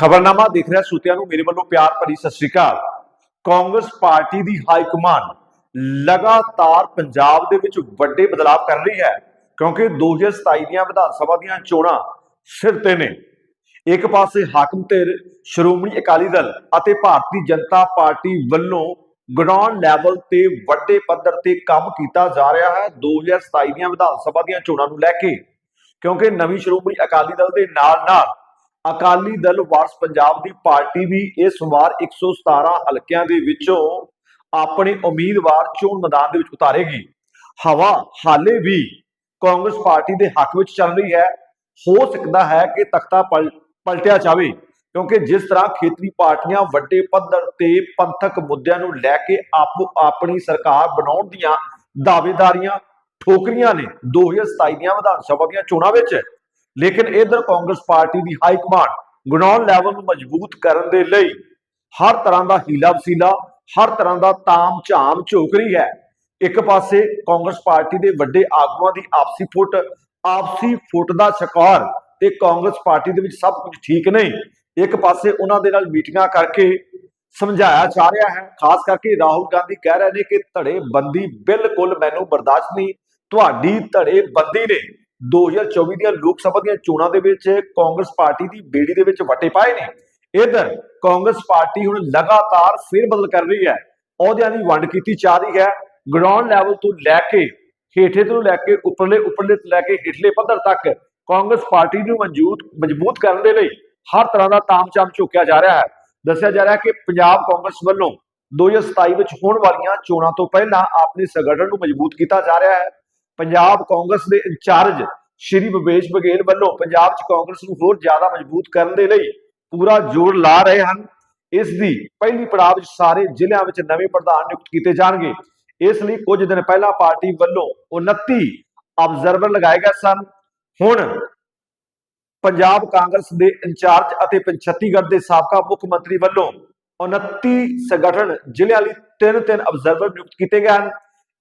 ਖਬਰਨਾਮਾ ਦੇਖ ਰਿਹਾ ਸੂਤਿਆਂ ਨੂੰ ਮੇਰੇ ਵੱਲੋਂ ਪਿਆਰ ਭਰੀ ਸਤਿ ਸ਼੍ਰੀ ਅਕਾਲ। ਕਾਂਗਰਸ ਪਾਰਟੀ ਦੀ ਹਾਈ ਕਮਾਨ ਲਗਾਤਾਰ ਪੰਜਾਬ ਦੇ ਵਿੱਚ ਵੱਡੇ ਬਦਲਾਅ ਕਰ ਰਹੀ ਹੈ, ਕਿਉਂਕਿ 2027 ਦੀਆਂ ਵਿਧਾਨ ਸਭਾ ਦੀਆਂ ਚੋਣਾਂ ਸਿਰ ਤੇ ਨੇ। ਇੱਕ ਪਾਸੇ ਹਾਕਮ ਧਿਰ ਸ਼੍ਰੋਮਣੀ ਅਕਾਲੀ ਦਲ ਅਤੇ ਭਾਰਤੀ ਜਨਤਾ ਪਾਰਟੀ ਵੱਲੋਂ ਗਰਾਊਂਡ ਲੈਵਲ ਤੇ ਵੱਡੇ ਪੱਧਰ ਤੇ ਕੰਮ ਕੀਤਾ ਜਾ ਰਿਹਾ ਹੈ 2027 ਦੀਆਂ ਵਿਧਾਨ ਸਭਾ ਦੀਆਂ ਚੋਣਾਂ ਨੂੰ ਲੈ ਕੇ, ਕਿਉਂਕਿ ਨਵੀਂ ਸ਼੍ਰੋਮਣੀ ਅਕਾਲੀ ਦਲ ਦੇ ਨਾਲ ਨਾਲ ਅਕਾਲੀ ਦਲ ਵਾਰਸ ਪੰਜਾਬ ਦੀ ਪਾਰਟੀ ਵੀ ਇਸ ਵਾਰ 117 ਹਲਕਿਆਂ ਦੇ ਵਿੱਚੋਂ ਆਪਣੇ ਉਮੀਦਵਾਰ ਚੋਣ ਮੈਦਾਨ ਦੇ ਵਿੱਚ ਉਤਾਰੇਗੀ। ਹਵਾ ਹਾਲੇ ਵੀ ਕਾਂਗਰਸ ਪਾਰਟੀ ਦੇ ਹੱਕ ਵਿੱਚ ਚੱਲ ਰਹੀ ਹੈ। ਹੋ ਸਕਦਾ ਹੈ ਕਿ ਤਖਤਾ ਪਲ- ਪਲਟਿਆ ਜਾਵੇ, ਕਿਉਂਕਿ ਜਿਸ ਤਰ੍ਹਾਂ ਖੇਤਰੀ ਪਾਰਟੀਆਂ ਵੱਡੇ ਪੱਧਰ ਤੇ ਪੰਥਕ ਮੁੱਦਿਆਂ ਨੂੰ ਲੈ ਕੇ ਆਪੋ, ਆਪਣੀ ਸਰਕਾਰ ਬਣਾਉਣ ਦੀਆਂ ਦਾਅਵੇਦਾਰੀਆਂ ਠੋਕਰੀਆਂ ਨੇ 2027 ਦੀਆਂ ਵਿਧਾਨ ਸਭਾ ਦੀਆਂ ਚੋਣਾਂ ਵਿੱਚ। ਲੇਕਿਨ ਇਧਰ ਕਾਂਗਰਸ ਪਾਰਟੀ ਦੀ ਹਾਈ ਕਮਾਂਡ ਗਰਾਊਂਡ ਲੈਵਲ ਨੂੰ ਮਜ਼ਬੂਤ ਕਰਨ ਦੇ ਲਈ ਹਰ ਤਰ੍ਹਾਂ ਦਾ ਹੀਲਾ ਵਸੀਲਾ, ਹਰ ਤਰ੍ਹਾਂ ਦਾ ਤਾਮ ਝਾਮ ਝੋਕ ਰਹੀ ਹੈ। ਇੱਕ ਪਾਸੇ ਕਾਂਗਰਸ ਪਾਰਟੀ ਦੇ ਵੱਡੇ ਆਗੂਆਂ ਦੀ ਆਪਸੀ ਫੁੱਟ ਆਪਸੀ ਫੁੱਟ ਦਾ ਸ਼ਿਕਾਰ ਤੇ ਕਾਂਗਰਸ ਪਾਰਟੀ ਦੇ ਵਿੱਚ ਸਭ ਕੁਝ ਠੀਕ ਨਹੀਂ, ਇੱਕ ਪਾਸੇ ਉਹਨਾਂ ਦੇ ਨਾਲ ਮੀਟਿੰਗਾਂ ਕਰਕੇ ਸਮਝਾਇਆ ਜਾ ਰਿਹਾ ਹੈ, ਖਾਸ ਕਰਕੇ ਰਾਹੁਲ ਗਾਂਧੀ ਕਹਿ ਰਹੇ ਨੇ ਕਿ ਧੜੇ ਬੰਦੀ ਬਿਲਕੁਲ ਮੈਨੂੰ ਬਰਦਾਸ਼ਤ ਨਹੀਂ, ਤੁਹਾਡੀ ਧੜੇ ਬੰਦੀ ਨੇ 2024 ਦੀਆਂ ਲੋਕ ਸਭਾ ਦੀਆਂ ਚੋਣਾਂ ਦੇ ਵਿੱਚ ਕਾਂਗਰਸ ਪਾਰਟੀ ਦੀ ਬੇੜੀ ਦੇ ਵਿੱਚ ਵਟੇ ਪਾਏ ਨੇ। ਇਧਰ ਕਾਂਗਰਸ ਪਾਰਟੀ ਹੁਣ ਲਗਾਤਾਰ ਫੇਰ ਬਦਲ ਕਰ ਰਹੀ ਹੈ। ਅਹੁਦਿਆਂ ਦੀ ਵੰਡ ਕੀਤੀ ਜਾ ਰਹੀ ਹੈ। ਗਰਾਊਂਡ ਲੈਵਲ ਤੋਂ ਲੈ ਕੇ ਹੇਠੇ ਤੋਂ ਲੈ ਕੇ ਉੱਪਰਲੇ ਉੱਪਰਲੇ ਤੋਂ ਲੈ ਕੇ ਹੇਠਲੇ ਪੱਧਰ ਤੱਕ ਕਾਂਗਰਸ ਪਾਰਟੀ ਨੂੰ ਮਜ਼ਬੂਤ ਮਜ਼ਬੂਤ ਕਰਨ ਦੇ ਲਈ ਹਰ ਤਰ੍ਹਾਂ ਦਾ ਤਾਮਝਾਮ ਝੋਕਿਆ ਜਾ ਰਿਹਾ ਹੈ। ਦੱਸਿਆ ਜਾ ਰਿਹਾ ਹੈ ਕਿ ਪੰਜਾਬ ਕਾਂਗਰਸ ਵੱਲੋਂ 2027 ਵਿੱਚ ਹੋਣ ਵਾਲੀਆਂ ਚੋਣਾਂ ਤੋਂ ਪਹਿਲਾਂ ਆਪਣੇ ਸੰਗਠਨ ਨੂੰ ਮਜ਼ਬੂਤ ਕੀਤਾ ਜਾ ਰਿਹਾ ਹੈ। ਪੰਜਾਬ ਕਾਂਗਰਸ ਦੇ ਇੰਚਾਰਜ ਸ਼੍ਰੀ ਭਵੇਸ਼ ਬਘੇਲ ਵੱਲੋਂ ਪੰਜਾਬ 'ਚ ਕਾਂਗਰਸ ਨੂੰ ਹੋਰ ਜ਼ਿਆਦਾ ਮਜ਼ਬੂਤ ਕਰਨ ਦੇ ਲਈ ਪੂਰਾ ਜ਼ੋਰ ਲਾ ਰਹੇ ਹਨ। ਇਸ ਦੀ ਪਹਿਲੀ ਪੜਾਅ ਵਿੱਚ ਸਾਰੇ ਜ਼ਿਲ੍ਹਿਆਂ ਵਿੱਚ ਨਵੇਂ ਪ੍ਰਧਾਨ ਨਿਯੁਕਤ ਕੀਤੇ ਜਾਣਗੇ। ਇਸ ਲਈ ਕੁਝ ਦਿਨ ਪਹਿਲਾਂ ਪਾਰਟੀ ਵੱਲੋਂ 29 ਆਬਜ਼ਰਵਰ ਲਗਾਏ ਗਏ ਸਨ। ਹੁਣ ਪੰਜਾਬ ਕਾਂਗਰਸ ਦੇ ਇੰਚਾਰਜ ਅਤੇ ਛੱਤੀਸਗੜ੍ਹ ਦੇ ਸਾਬਕਾ ਮੁੱਖ ਮੰਤਰੀ ਵੱਲੋਂ 29 ਸੰਗਠਨ ਜ਼ਿਲ੍ਹਿਆਂ ਲਈ ਤਿੰਨ ਤਿੰਨ ਅਬਜ਼ਰਵਰ ਨਿਯੁਕਤ ਕੀਤੇ ਗਏ ਹਨ।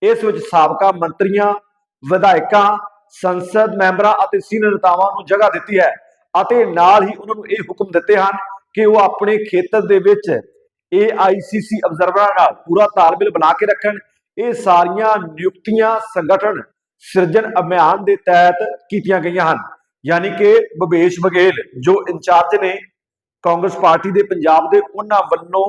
ਇਸ ਵਿੱਚ ਸਾਬਕਾ ਮੰਤਰੀਆਂ ਵਿਧਾਇਕਾਂ, ਸੰਸਦ ਮੈਂਬਰਾਂ ਅਤੇ ਸੀਨੀਅਰ ਨੇਤਾਵਾਂ ਨੂੰ ਜਗ੍ਹਾ ਦਿੱਤੀ ਹੈ ਅਤੇ ਨਾਲ ਹੀ ਉਹਨਾਂ ਨੂੰ ਇਹ ਹੁਕਮ ਦਿੱਤੇ ਹਨ ਕਿ ਉਹ ਆਪਣੇ ਖੇਤਰ ਦੇ ਵਿੱਚ AICC ਅਬਜ਼ਰਵਰਾਂ ਨਾਲ ਪੂਰਾ ਤਾਲਮੇਲ ਬਣਾ ਕੇ ਰੱਖਣ। ਇਹ ਸਾਰੀਆਂ ਨਿਯੁਕਤੀਆਂ ਸੰਗਠਨ ਸਿਰਜਣ ਅਭਿਆਨ ਦੇ ਤਹਿਤ ਕੀਤੀਆਂ ਗਈਆਂ ਹਨ। ਯਾਨੀ ਕਿ ਭਵੇਸ਼ ਬਘੇਲ ਜੋ ਇੰਚਾਰਜ ਨੇ ਕਾਂਗਰਸ ਪਾਰਟੀ ਦੇ ਪੰਜਾਬ ਦੇ ਉਹਨਾਂ ਵੱਲੋਂ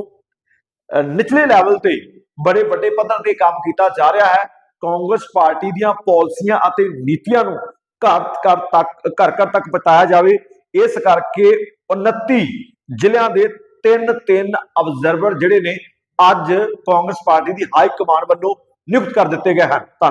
ਨਿਚਲੇ ਲੈਵਲ ਤੇ ਬੜੇ ਵੱਡੇ ਪੱਧਰ ਤੇ ਕੰਮ ਕੀਤਾ ਜਾ ਰਿਹਾ ਹੈ। ਕਾਂਗਰਸ ਪਾਰਟੀ ਦੀਆਂ ਪਾਲਿਸੀਆਂ ਅਤੇ ਨੀਤੀਆਂ ਨੂੰ ਘਰ ਘਰ ਤੱਕ, ਘਰ ਘਰ ਤੱਕ ਪਹੁੰਚਾਇਆ ਜਾਵੇ, ਇਸ ਕਰਕੇ 29 ਜ਼ਿਲ੍ਹਿਆਂ ਦੇ ਤਿੰਨ ਤਿੰਨ ਅਬਜ਼ਰਵਰ ਜਿਹੜੇ ਨੇ ਅੱਜ ਕਾਂਗਰਸ ਪਾਰਟੀ ਦੀ ਹਾਈ ਕਮਾਂਡ ਵੱਲੋਂ ਨਿਯੁਕਤ ਕਰ ਦਿੱਤੇ ਗਏ ਹਨ। ਧੰਨ-